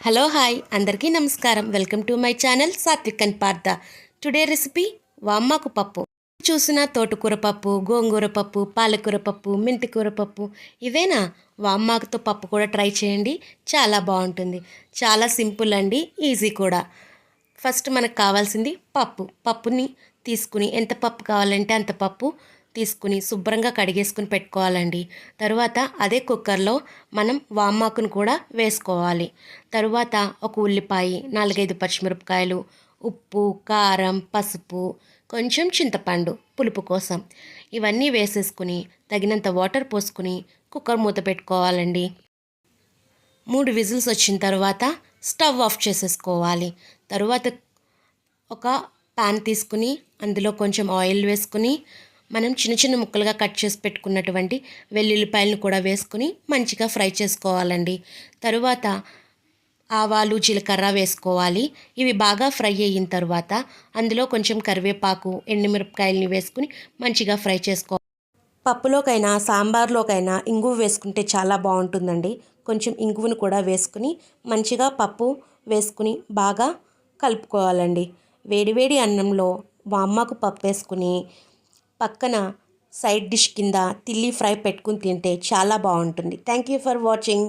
Hello hi అందరికీ నమస్కారం. Welcome to my channel Satvik and Partha. Today recipe వామ్మాకు పప్పు. చూసిన తోటకూర పప్పు గోంగూర పప్పు పాలకూర పప్పు మెంతికూర పప్పు ఇవేనా? వామ్మాకుతో పప్పు కూడా ట్రై చేయండి. చాలా బాగుంటుంది. చాలా సింపుల్ అండి ఈజీ కూడా. ఫస్ట్ మనకు కావాల్సింది పప్పు. పప్పుని తీసుకుని ఎంత పప్పు కావాలంటే అంత పప్పు తీసుకుని శుభ్రంగా కడిగేసుకుని పెట్టుకోవాలండి. తరువాత అదే కుక్కర్లో మనం వామాకును కూడా వేసుకోవాలి. తరువాత ఒక ఉల్లిపాయ నాలుగైదు పచ్చిమిరపకాయలు ఉప్పు కారం పసుపు కొంచెం చింతపండు పులుపు కోసం ఇవన్నీ వేసేసుకుని తగినంత వాటర్ పోసుకుని కుక్కర్ మూత పెట్టుకోవాలండి. మూడు విజిల్స్ వచ్చిన తర్వాత స్టవ్ ఆఫ్ చేసేసుకోవాలి. తరువాత ఒక పాన్ తీసుకుని అందులో కొంచెం ఆయిల్ వేసుకుని మనం చిన్న చిన్న ముక్కలుగా కట్ చేసి పెట్టుకున్నటువంటి వెల్లుల్లిపాయలను కూడా వేసుకుని మంచిగా ఫ్రై చేసుకోవాలండి. తరువాత ఆవాలు జీలకర్ర వేసుకోవాలి. ఇవి బాగా ఫ్రై అయిన తర్వాత అందులో కొంచెం కరివేపాకు ఎండుమిరపకాయలని వేసుకుని మంచిగా ఫ్రై చేసుకోవాలి పప్పులోకైనా సాంబార్లోకైనా ఇంగువ వేసుకుంటే చాలా బాగుంటుందండి. కొంచెం ఇంగువను కూడా వేసుకుని మంచిగా పప్పు వేసుకుని బాగా కలుపుకోవాలండి. వేడివేడి అన్నంలో వామ్మకు పప్పు వేసుకుని పక్కన సైడ్ డిష్ కింద తిల్లి ఫ్రై పెట్టుకుని తింటే చాలా బాగుంటుంది. Thank you for watching